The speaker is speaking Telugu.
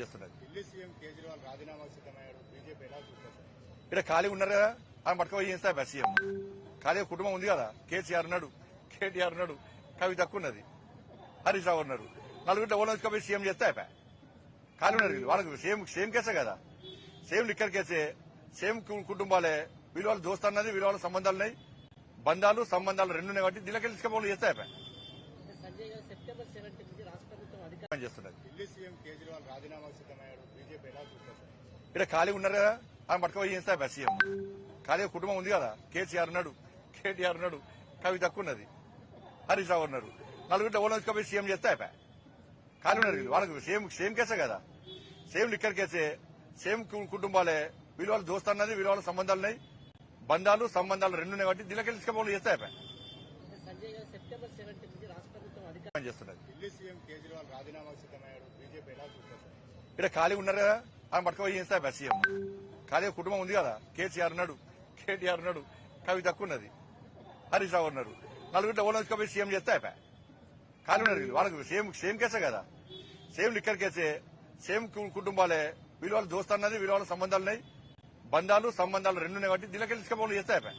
చేస్తున్నది చూస్తారు? సార్ ఇక్కడ ఖాళీ ఉన్నారు కదా ఆయన పట్టుకుపోయి ఏం సార్ సీఎం? ఖాళీ కుటుంబం ఉంది కదా కేసీఆర్ ఉన్నాడు కేటీఆర్ ఉన్నాడు కవిత తక్కువ ఉన్నది హరీష్ రావు ఉన్నారు నలుగురు ఓన్ వచ్చుకోపోయి సీఎం చేస్తే అయిపోయా? ఖాళీ ఉన్నారు వీళ్ళు. వాళ్ళకి సేమ్ సేమ్ కేసే కదా. సేమ్ లిక్కర్ కేసే సేమ్ కుటుంబాలే. వీళ్ళ వాళ్ళ దోస్తు అన్నది వీళ్ళ వాళ్ళ సంబంధాలు ఉన్నాయి బంధాలు సంబంధాలు రెండు ఉన్నాయి కాబట్టి దీనికి తీసుకపోవడం చేస్తే అయిపోయా? సెప్టెంబర్ సెవెంటీన్ నుంచి రాష్ట్ర ప్రభుత్వం అధికారం చేస్తున్నది ఢిల్లీ సీఎం కేజ్రీవాల్ రాజీనామా సిద్ధమయ్యారు. బీజేపీ ఎలా చూస్తారు ఇక్కడ ఖాళీ ఉన్నారు కదా ఆయన పట్టుకుపోయి ఏం సార్ సీఎం? ఖాళీ కుటుంబం ఉంది కదా కేసీఆర్ ఉన్నాడు కేటీఆర్ ఉన్నాడు కవిత తక్కువ ఉన్నది హరీష్ రావు ఉన్నారు. నలుగురు ఓన్ వచ్చుకోపోయి సీఎం చేస్తే అయిపోయా? ఖాళీ ఉన్నారు వీళ్ళు. వాళ్ళకి సేమ్ సేమ్ కేసే కదా. సేమ్ లిక్కర్ కేసే సేమ్ కుటుంబాలే. వీళ్ళ వాళ్ళ దోస్తు అన్నది వీళ్ళ వాళ్ళ సంబంధాలు ఉన్నాయి. బంధాలు సంబంధాలు రెండు ఉన్నాయి కాబట్టి దీనికి తీసుకపోవడం చేస్తే అయిపోయా? సెప్టెంబర్ సెవెంటీన్ నుంచి రాష్ట్ర ప్రభుత్వం చేస్తున్నది ఇక్కడ ఖాళీ ఉన్నారు కదా ఆయన పట్టుకుపోయి సార్ సీఎం ఖాళీ కుటుంబం ఉంది కదా కేసీఆర్ ఉన్నాడు కేటీఆర్ ఉన్నాడు కవిత తక్కువ ఉన్నది హరీష్ రావు ఉన్నారు. నలుగురు ఓన్ వచ్చుకోపోయి సీఎం చేస్తే అయిపోయా? ఖాళీ ఉన్నారు వీళ్ళు. వాళ్ళకి సేమ్ సేమ్ కేసే కదా. సేమ్ లిక్కర్ కేసే సేమ్ కుటుంబాలే. వీళ్ళ వాళ్ళ దోస్తు అన్నది వీళ్ళ వాళ్ళ సంబంధాలు ఉన్నాయి. బంధాలు సంబంధాలు రెండు ఉన్నాయి కాబట్టి దీనికి తీసుకపోవడం చేస్తే అయిపోయా?